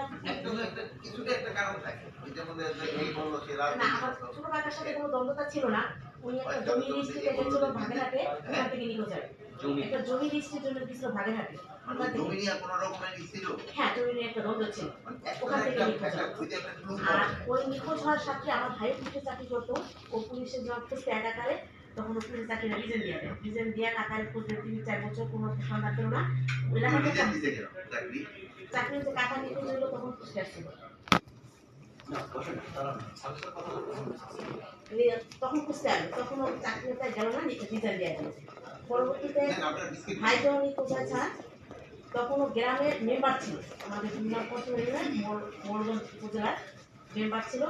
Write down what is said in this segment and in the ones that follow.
ছাড়া একটা একটা কিছুটা একটা কারণ থাকে। ওইটার এই বলল সে আমার ছোট কাকার সাথে কোনো দ্বন্দ্বতা ছিল না। উনি একটা জমি রেজিস্ট্রি গেছিল ভাগেরহাটে ওখান থেকে নিখোঁজ হয় জমি একটা জমি রেজিস্ট্রির জন্য গেছিল ভাগেরহাটে। ওখান থেকে জমি নিয়ে কোনো রকমের ছিল? হ্যাঁ জমি নিয়ে একটা দ্বন্দ্ব ছিল। ওখান থেকে নিখোঁজ একটা। ওইটা একটা clue আর ওই নিখোঁজ হওয়ার সাথে আমার ভাই পুলিশে চাকরি করতো। ও পুলিশের জব খুঁজতে একাকারে তখন ও পুলিশ চাকরি রিজেন দিয়ে। দেয় রিজেন দিয়ে কাকারে খুঁজতে তিন চার বছর কোনো সন্ধান পেল না। এলাকা চাকরি? চাকরি যে কাকা নিখোঁজ হলো তখন খুঁজতে আসছিল। তখন খুঁজতে আসলো তখন চাকরিটা গেল না রিজেন দিয়ে গেল। পরবর্তীতে নিখোঁজ ছাড় তখন গ্রামের মেম্বার ছিল। আমাদের উপজেলার মেম্বার ছিল।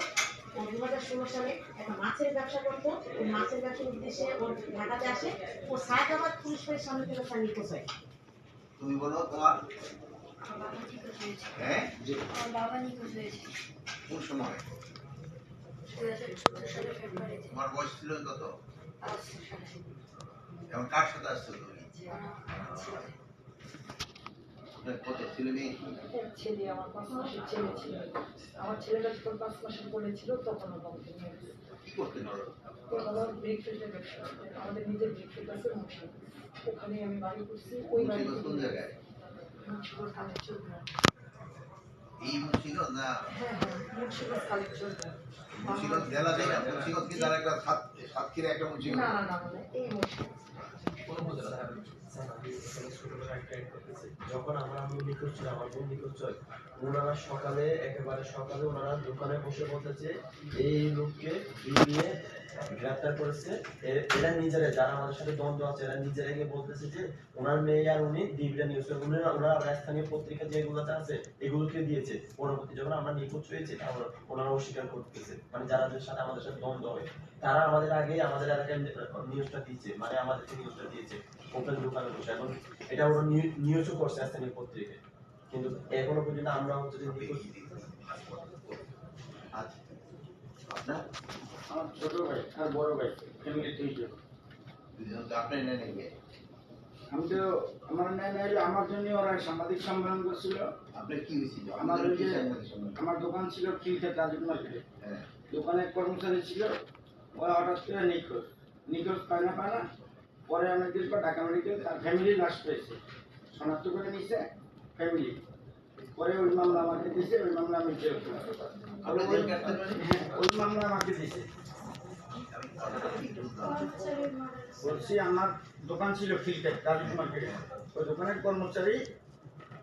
ও দু হাজার ষোলো সালে একটা মাছের ব্যবসা করতো। ওই মাছের ব্যবসার উদ্দেশ্যে ও ঢাকাতে আসে। ও সায়দাবাদ পুলিশ ফাঁড়ির সামনে থেকে তার নিখোঁজ হয়। তুমি বলো তোমার? হ্যাঁ বাবা নিখোঁজ হয়েছে। কোন সময়? দু হাজার চোদ্দ সালে ফেব্রুয়ারিতে। তোমার বয়স ছিল কত? কার সাথে আসছো তুমি? কত ছেলে মেয়ে? ছেলে আমার পাঁচ মাসের ছেলে ছিল। আমার ছেলেটা যখন পাঁচ মাসের বলেছিল তখন আমার বাবাকে নিয়ে গেছে। কি করতেন ওরা? বাবা ব্রেক ব্যবসা আমাদের নিজের ব্রেক আছে মুন্সি ওখানে আমি বাড়ি করছি ওই বাড়ি কোন জায়গায়? মুন্সিগঞ্জ কালের এই মুন্সিগঞ্জ না? হ্যাঁ হ্যাঁ মুন্সিগঞ্জ কালের চলবে মুন্সিগঞ্জ জেলা থেকে মুন্সিগঞ্জ কি তার একটা সাত সাতক্ষীরা একটা না মুন্সিগঞ্জ না না এই মুন্সিগঞ্জ। আমরা আমার পত্রিকা যেগুলোতে আছে এগুলোকে দিয়েছে পরবর্তী যখন আমরা নিখোঁজ হয়েছে তারপর ওনারা অস্বীকার করতেছে। মানে যারা সাথে আমাদের সাথে দ্বন্দ্ব হয় তারা আমাদের আগে আমাদের এলাকায় নিউজটা দিয়েছে মানে আমাদেরকে নিউজটা দিয়েছে ওপেন দোকানে বসে এখন এটা ওরা নিউজও করছে স্থানীয় পত্রিকায়। কিন্তু এখনও পর্যন্ত আমরা হচ্ছে যে নিখোঁজ আচ্ছা। আপনার? আমার ছোট ভাই আর বড় ভাই ফ্যামিলি দুইজন আমি তো আমার নেয় না আমার জন্য ওরা সাংবাদিক সম্মেলন করছিল। আপনার কি হয়েছিল আমার আমার দোকান ছিল খিলতে তাজুক মার্কেটে হ্যাঁ। দোকানে কর্মচারী ছিল ওরা হঠাৎ করে নিখোঁজ। নিখোঁজ পায় না পায় না পরে দিন পর ঢাকা মেডিকেল তার ফ্যামিলি লাশ পেয়েছে শনাক্ত করে নিছে ফ্যামিলি পরে ওই মামলা আমাকে দিয়েছে ওই মামলা আমি জেল? হ্যাঁ ওই মামলা আমাকে বুঝলাম বলছি আমার দোকান ছিল ফিল্টার তাজুক মার্কেটে। ওই দোকানের কর্মচারী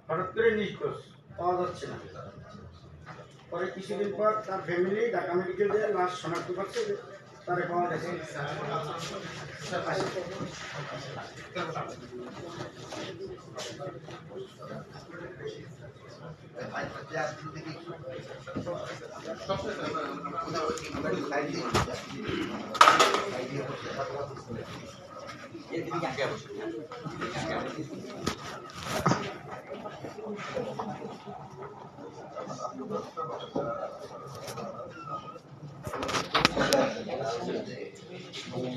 হঠাৎ করে নিখোঁজ পাওয়া যাচ্ছে না। পরে কিছুদিন পর তার ফ্যামিলি ঢাকা মেডিকেল দিয়ে লাশ শনাক্ত করছে। যে তারে পাওয়া গেছে ভাই পাচ্ছে আপনি দেখি আমরা একটু সাইড দিয়ে সাইড দিয়ে বসে কথা বলতে এদিকে আগে বসে আগে বসে। অনেক একটা প্লেয়ার হচ্ছে এবং একটু আর কেউ কিছু বলবেন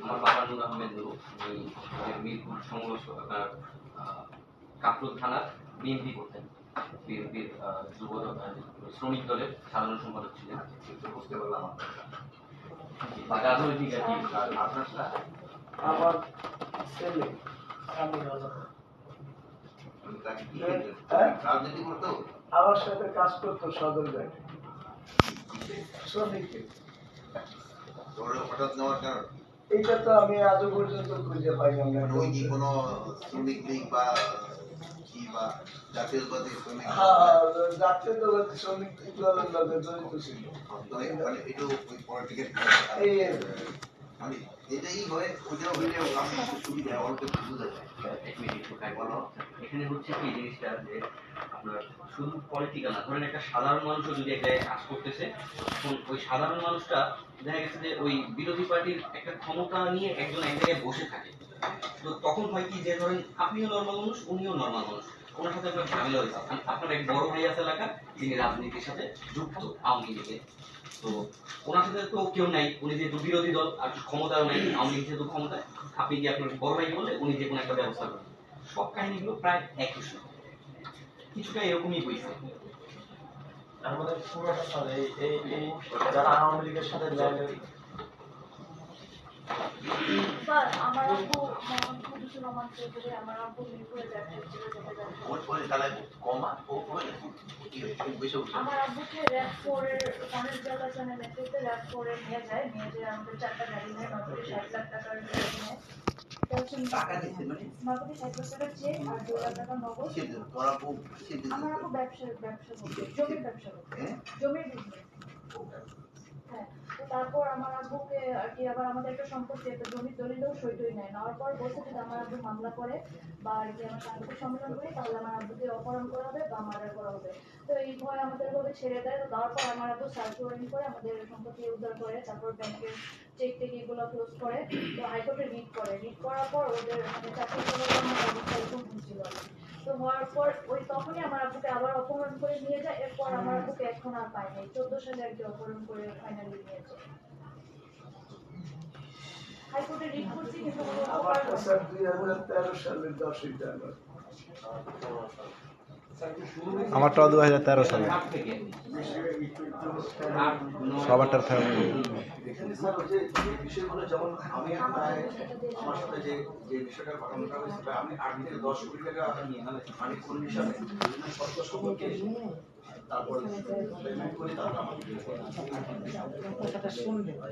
আমার বাবা নূর আহমেদ মিরপুর আহ, কাকরুল থানার বিএনপি করতেন। বিএনপির যুব শ্রমিক দলের সাধারণ সম্পাদক ছিলেন। বুঝতে পারলাম রাজনৈতিক আর কি আর আপনারটা আমার ছেলে হ্যাঁ। আমার সাথে কাজ করতো সদর ব্যাংকে। শ্রমিক। হঠাৎ নেওয়ার কারণ? এইটা তো আমি আজও পর্যন্ত খুঁজে পাই না ওই কি কোনো শ্রমিক লীগ বা কি বা জাতীয়তাবাদী শ্রমিক হ্যাঁ জাতীয় দলের শ্রমিক বিপ্লবের লগে জড়িত ছিল। মানে এটা ওই পলিটিক্যাল মানে এটাই হয় ওইটাও হইলেও আমি সুবিধা, অল্প একটু বোঝা যায় এক মিনিট, একটু কাজ বলো। এখানে হচ্ছে কি জিনিসটা যে আপনার শুধু পলিটিক্যাল না, ধরেন একটা সাধারণ মানুষও যদি এক জায়গায় কাজ করতেছে, তখন ওই সাধারণ মানুষটা দেখা গেছে যে ওই বিরোধী পার্টির একটা ক্ষমতা নিয়ে একজন এক জায়গায় বসে থাকে। তো তখন হয় কি যে ধরেন আপনিও নর্মাল মানুষ, উনিও নর্মাল মানুষ। ওনার সাথে আপনার ঝামেলা হয়েছে। আপ- আপনার এক বড় ভাই আছে এলাকা যিনি রাজনীতির সাথে যুক্ত আওয়ামী লীগে। তো ওনার সাথে তো কেউ নাই, উনি যেহেতু বিরোধী দল, আর ক্ষমতাও নাই, আওয়ামী লীগ যেহেতু ক্ষমতায় আপনি কি আপনার বড় ভাই বলে উনি যে কোনো একটা ব্যবস্থা করেন সব কাহিনীগুলো প্রায় একই সময় কিছুটা এরকমই হয়েছে। আমাদের পুরোটা এই এই যারা আওয়ামী লীগের সাথে আমার আব্বুকে র্যাপ ফোরের অনেক মেট্রোতে র্যাপ ফোরে নিয়ে যায় নিয়ে যেয়ে আমাদের চারটা গাড়ি নিয়ে ষাট লাখ টাকার গাড়ি নিয়ে। মানে? জমির ব্যবসা হ্যাঁ? জমির বিজনেস হ্যাঁ তারপর আমার আব্বুকে আর কি আবার আমাদের একটা সম্পত্তি, একটা জমির দলিলও সইটই নেয় নেওয়ার পর বলছে যদি আমার আব্বু মামলা করে বা আর কি আমার সাংবাদিক সম্মেলন করি, তাহলে আমার আব্বুকে অপহরণ করা হবে বা মার্ডার করা হবে। তো এই ভয় আমাদের ভাবে ছেড়ে দেয়। দেওয়ার পর আমার আব্বু ওয়ারেন্ট করে আমাদের সম্পত্তি উদ্ধার করে, তারপর ব্যাংকের চেক টেক এগুলো ক্লোজ করে। তো হাইকোর্টে রিট করে। রিট করার পর ওদের মানে চাকরি করার আমার অবস্থা একদম ছিল আর কি। তো হওয়ার পর ওই তখনই আমার আব্বুকে আবার অপহরণ করে নিয়ে যায়। এরপর আমার আব্বুকে এখন আর পাই নাই। চোদ্দ সালে আর কি অপহরণ করে ফাইনালি নিয়ে যায়। হাইকোর্টে রিট করছি কিন্তু দুই হাজার তেরো সালের দশই জানুয়ারি। আমারটাও দু হাজার তেরো সালে। সবারটার মানে সম্পর্কে তারপর